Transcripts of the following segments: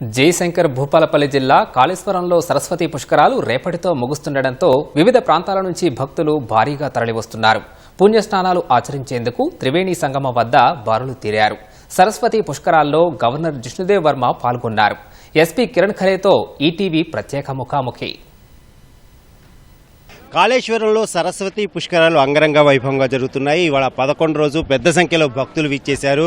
జయశంకర్ భూపాలపల్లి జిల్లా కాళేశ్వరంలో సరస్వతి పుష్కరాలు రేపటితో ముగుస్తుండటంతో వివిధ ప్రాంతాల నుంచి భక్తులు భారీగా తరలివస్తున్నారు. పుణ్యస్నానాలు ఆచరించేందుకు త్రివేణి సంగమం వద్ద బారులు తీరారు. సరస్వతి పుష్కరాల్లో గవర్నర్ జిష్ణుదేవ్ వర్మ పాల్గొన్నారు. ఎస్పీ కిరణ్ ఖరేతో ఈటీవీ ప్రత్యేక ముఖాముఖి. కాళేశ్వరంలో సరస్వతి పుష్కరాలు అంగరంగ వైభవంగా జరుగుతున్నాయి. ఇవాళ పదకొండు రోజు పెద్ద సంఖ్యలో భక్తులు విచ్చేశారు.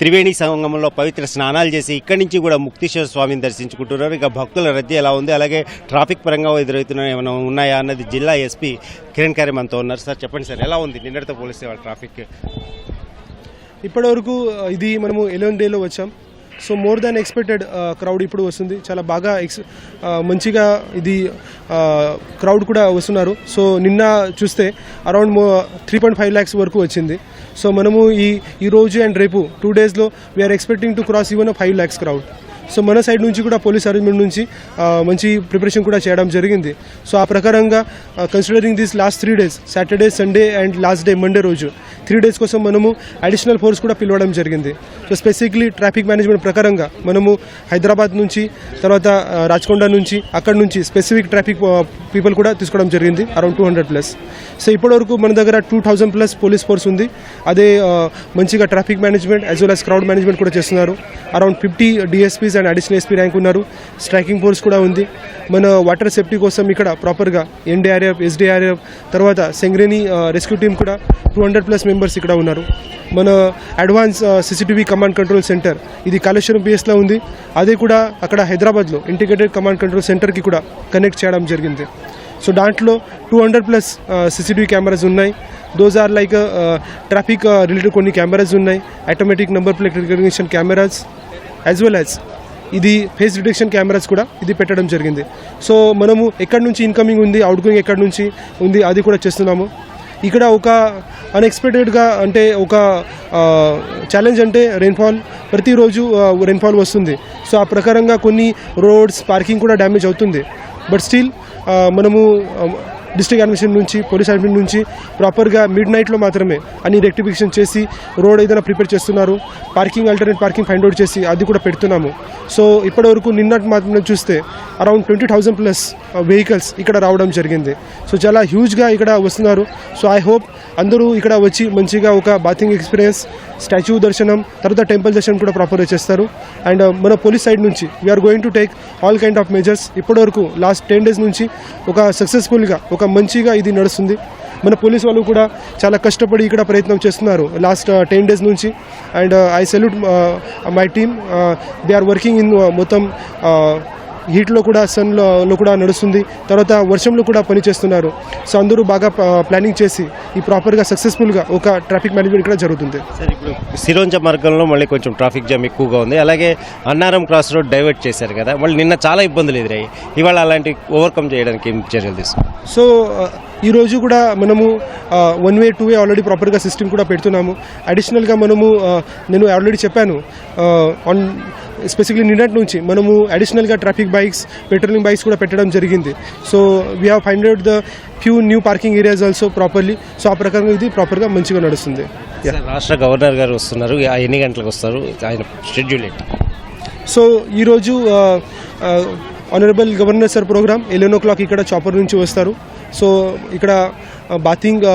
త్రివేణి సంగమంలో పవిత్ర స్నానాలు చేసి ఇక్కడి నుంచి కూడా ముక్తీశ్వర స్వామిని దర్శించుకుంటున్నారు. ఇక భక్తుల రద్దీ ఎలా ఉంది? అలాగే ట్రాఫిక్ పరంగా ఎదురవుతున్న ఏమైనా ఉన్నాయా అన్నది జిల్లా ఎస్పీ కిరణ్ ఖరే మనతో ఉన్నారు. సార్ చెప్పండి సార్ ఎలా ఉంది? నిన్నటితో పోలిస్తే వాళ్ళ ట్రాఫిక్. ఇప్పటివరకు ఇది మనము ఎలెవెన్ డేలో వచ్చాం. So more than expected crowd ఇప్పుడు వస్తుంది. చాలా బాగా ఎక్స్ మంచిగా ఇది క్రౌడ్ కూడా వస్తున్నారు. సో నిన్న చూస్తే around three point five lakhs వరకు వచ్చింది. సో మనము ఈ ఈ రోజు అండ్ రేపు టూ డేస్లో we're expecting to cross even five lakhs crowd so మన సైడ్ నుంచి కూడా పోలీస్ అరేంజ్మెంట్ నుంచి మంచి ప్రిపరేషన్ కూడా చేయడం జరిగింది. సో ఆ ప్రకారంగా considering this last three days Saturday Sunday and last day Monday రోజు త్రీ డేస్ కోసం మనము అడిషనల్ ఫోర్స్ కూడా పిలవడం జరిగింది. స్పెసిఫిక్లీ ట్రాఫిక్ మేనేజ్మెంట్ ప్రకారంగా మనము హైదరాబాద్ నుంచి తర్వాత రాచకొండ నుంచి అక్కడ నుంచి స్పెసిఫిక్ ట్రాఫిక్ పీపుల్ కూడా తీసుకోవడం జరిగింది around two hundred plus so ఇప్పటివరకు మన దగ్గర two thousand plus police force ఉంది. అదే మంచిగా traffic management as well as crowd management కూడా చేస్తున్నారు. Around fifty DSPs and additional SP rank ఉన్నారు. స్ట్రైకింగ్ ఫోర్స్ కూడా ఉంది. మన వాటర్ సేఫ్టీ కోసం ఇక్కడ ప్రాపర్గా ఎన్డీఆర్ఎఫ్ ఎస్డీఆర్ఎఫ్ తర్వాత సెంగ్రేని రెస్క్యూ టీమ్ కూడా టూ హండ్రెడ్ ప్లస్ మెంబర్స్ ఇక్కడ ఉన్నారు. మన advance CCTV command control centre ఇది కాళేశ్వరం పిఎస్లో ఉంది. అదే కూడా అక్కడ హైదరాబాద్లో ఇంటిగ్రేటెడ్ కమాండ్ కంట్రోల్ సెంటర్కి కూడా కనెక్ట్ చేయడం జరిగింది. సో దాంట్లో two hundred plus CCTV cameras ఉన్నాయి. Those are like traffic related కొన్ని కెమెరాస్ ఉన్నాయి. Automatic number plate recognition cameras as well as ఇది ఫేస్ డిటెక్షన్ కెమెరాస్ కూడా ఇది పెట్టడం జరిగింది. సో మనము ఎక్కడి నుంచి ఇన్కమింగ్ ఉంది అవుట్ గోయింగ్ ఎక్కడి నుంచి ఉంది అది కూడా చేస్తున్నాము. ఇక్కడ ఒక అన్ఎక్స్పెక్టెడ్గా అంటే ఒక ఛాలెంజ్ అంటే రెయిన్ఫాల్ ప్రతిరోజు రెయిన్ఫాల్ వస్తుంది. సో ఆ ప్రకారంగా కొన్ని రోడ్స్ పార్కింగ్ కూడా డ్యామేజ్ అవుతుంది. బట్ స్టిల్ మనము డిస్ట్రిక్ట్ అడ్మిషన్ నుంచి పోలీస్ అడ్మిషన్ నుంచి ప్రాపర్గా మిడ్ నైట్లో మాత్రమే అన్ని రెక్టిఫికేషన్ చేసి రోడ్ ఏదైనా ప్రిపేర్ చేస్తున్నారు parking alternate parking find out చేసి అది కూడా పెడుతున్నాము. సో ఇప్పటివరకు నిన్నటి మాత్రం చూస్తే around twenty thousand plus vehicles ఇక్కడ రావడం జరిగింది. సో చాలా హ్యూజ్గా ఇక్కడ వస్తున్నారు. సో ఐ హోప్ అందరూ ఇక్కడ వచ్చి మంచిగా ఒక బాతింగ్ ఎక్స్పీరియన్స్ స్టాచ్యూ దర్శనం తర్వాత టెంపుల్ దర్శనం కూడా ప్రాపర్గా చేస్తారు. అండ్ uh, మన పోలీస్ సైడ్ నుంచి we're going to take all kind of measures ఇప్పటివరకు లాస్ట్ టెన్ డేస్ నుంచి ఒక సక్సెస్ఫుల్గా ఒక ఒక మంచిగా ఇది నడుస్తుంది. మన పోలీస్ వాళ్ళు కూడా చాలా కష్టపడి ఇక్కడ ప్రయత్నం చేస్తున్నారు. లాస్ట్ టెన్ డేస్ నుంచి. And I salute my team they are working in మొత్తం uh, హీట్లో కూడా సన్లో కూడా నడుస్తుంది. తర్వాత వర్షంలో కూడా పని చేస్తున్నారు సో అందరూ బాగా ప్లానింగ్ చేసి ఈ ప్రాపర్గా సక్సెస్ఫుల్గా ఒక ట్రాఫిక్ మేనేజ్మెంట్ ఇక్కడ జరుగుతుంది. సార్ ఇప్పుడు సిరోంజ మార్గంలో మళ్ళీ కొంచెం ట్రాఫిక్ జామ్ ఎక్కువగా ఉంది. అలాగే అన్నారం క్రాస్ రోడ్ డైవర్ట్ చేశారు కదా. మళ్ళీ నిన్న చాలా ఇబ్బందులు ఎదురయ్యాయి. ఇవాళ అలాంటి ఓవర్కమ్ చేయడానికి ఏం చర్యలు తీసుకున్నారు సో ఈరోజు కూడా మనము one way two way already ప్రాపర్గా సిస్టమ్ కూడా పెడుతున్నాము. అడిషనల్గా మనము నేను ఆల్రెడీ చెప్పాను ఆన్ స్పెసిఫిక్లీ నిన్నటి నుంచి మనము అడిషనల్గా ట్రాఫిక్ బైక్స్ పెట్రోలింగ్ బైక్స్ కూడా పెట్టడం జరిగింది. So we have find out the few new parking areas also properly so ఆ ప్రకారంగా ఇది ప్రాపర్గా మంచిగా నడుస్తుంది. రాష్ట్ర గవర్నర్ గారు వస్తున్నారు. ఆ ఎన్ని గంటలకు వస్తారు? ఆయన షెడ్యూల్ ఏంటి? సో ఈరోజు honourable governor sir programme eleven o'clock ఇక్కడ చాపర్ నుంచి వస్తారు. సో ఇక్కడ బాతింగ్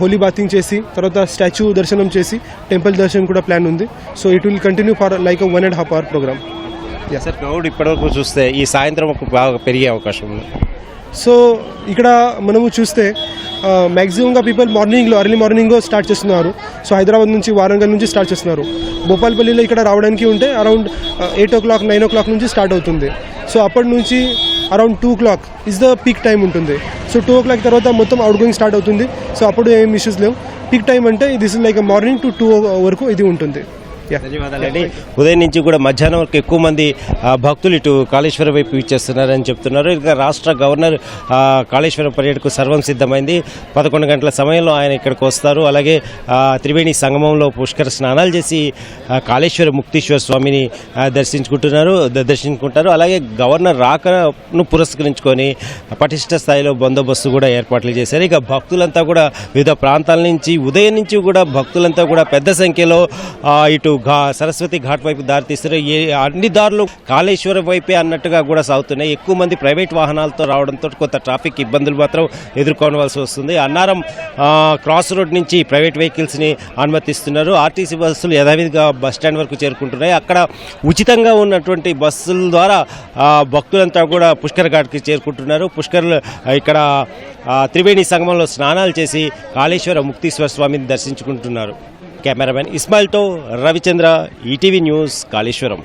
హోలీ బాతింగ్ చేసి తర్వాత స్టాచ్యూ దర్శనం చేసి టెంపుల్ దర్శనం కూడా ప్లాన్ ఉంది. So it will continue for like one and half hour programme sir crowd ఇప్పటివరకు చూస్తే ఈ సాయంత్రం బాగా పెరిగే అవకాశం ఉంది. సో ఇక్కడ మనము చూస్తే మ్యాక్సిమంగా పీపుల్ మార్నింగ్లో ఎర్లీ మార్నింగ్ స్టార్ట్ చేస్తున్నారు. సో హైదరాబాద్ నుంచి వారంగల్ నుంచి స్టార్ట్ చేస్తున్నారు. భోపాల్పల్లిలో ఇక్కడ రావడానికి ఉంటే around eight o'clock nine o'clock నుంచి స్టార్ట్ అవుతుంది. సో అప్పటి నుంచి around two clock is the peak time ఉంటుంది. సో టూ ఓ క్లాక్ తర్వాత మొత్తం అవుట్ గోయింగ్ స్టార్ట్ అవుతుంది. సో అప్పుడు ఏం ఇష్యూస్ లేవు. పీక్ టైం అంటే this is like morning to two వరకు ఇది ఉంటుంది. ధన్యవాదాలండి ఉదయం నుంచి కూడా మధ్యాహ్నం వరకు ఎక్కువ మంది భక్తులు ఇటు కాళేశ్వరం వైపు ఇచ్చేస్తున్నారని చెప్తున్నారు. ఇక రాష్ట్ర గవర్నర్ కాళేశ్వరం పర్యటనకు సర్వం సిద్ధమైంది. పదకొండు గంటల సమయంలో ఆయన ఇక్కడికి వస్తారు. అలాగే త్రివేణి సంగమంలో పుష్కర స్నానాలు చేసి కాళేశ్వర ముక్తీశ్వర స్వామిని దర్శించుకుంటున్నారు దర్శించుకుంటారు. అలాగే గవర్నర్ రాకను పురస్కరించుకొని పటిష్ట స్థాయిలో బందోబస్తు కూడా ఏర్పాట్లు చేశారు. ఇక భక్తులంతా కూడా వివిధ ప్రాంతాల నుంచి ఉదయం నుంచి కూడా భక్తులంతా కూడా పెద్ద సంఖ్యలో ఇటు సరస్వతి ఘాట్ వైపు దారి ఏ అన్ని దారులు కాళేశ్వరం వైపే అన్నట్టుగా కూడా సాగుతున్నాయి. ఎక్కువ మంది ప్రైవేట్ వాహనాలతో రావడంతో కొంత ట్రాఫిక్ ఇబ్బందులు మాత్రం ఎదుర్కోవాల్సి వస్తుంది. అన్నారం క్రాస్ రోడ్ నుంచి ప్రైవేట్ వెహికల్స్ని అనుమతిస్తున్నారు. ఆర్టీసీ బస్సులు యథావిధిగా బస్ స్టాండ్ వరకు చేరుకుంటున్నాయి. అక్కడ ఉచితంగా ఉన్నటువంటి బస్సుల ద్వారా భక్తులంతా కూడా పుష్కర్ ఘాట్కి చేరుకుంటున్నారు. పుష్కర్ ఇక్కడ త్రివేణి సంగమంలో స్నానాలు చేసి కాళేశ్వర ముక్తీశ్వర స్వామిని దర్శించుకుంటున్నారు. కెమెరామెన్ ఇస్మాయిల్తో రవిచంద్ర ఈటీవీ న్యూస్ కాళేశ్వరం.